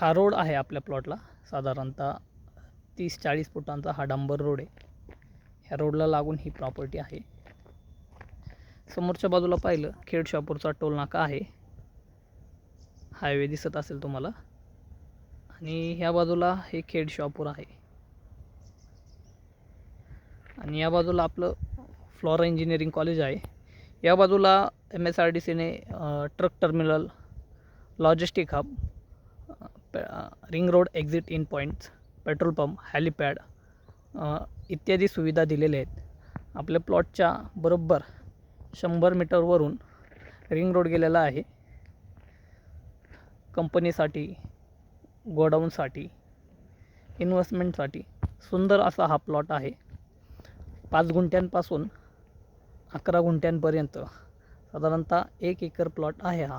हा रोड आहे आपल्या प्लॉटला. साधारणतः तीस चाळीस फुटांचा हा डांबर रोड आहे. ह्या रोडला लागून ही प्रॉपर्टी आहे. समोरच्या बाजूला पाहिलं खेड शॉपूरचा टोल नाका आहे. हायवे दिसत असेल तुम्हाला. आणि ह्या बाजूला हे खेड शॉपूर आहे. आणि या बाजूला आपलं फ्लॉरा इंजिनिअरिंग कॉलेज आहे. या बाजूला एम एस आर डी सीने truck terminal logistic hub ring road exit in points petrol pump helipad इत्यादी सुविधा दिलेल्या आहेत. आपल्या प्लॉटच्या बरोबर शंभर मीटरवरून रिंग रोड गेलेला आहे. कंपनीसाठी गोडाऊनसाठी इन्व्हेस्टमेंटसाठी सुंदर असा हा प्लॉट आहे. पाच गुंठ्यांपासून अकरा गुंठ्यांपर्यंत साधारणतः एक एकर प्लॉट आहे हा.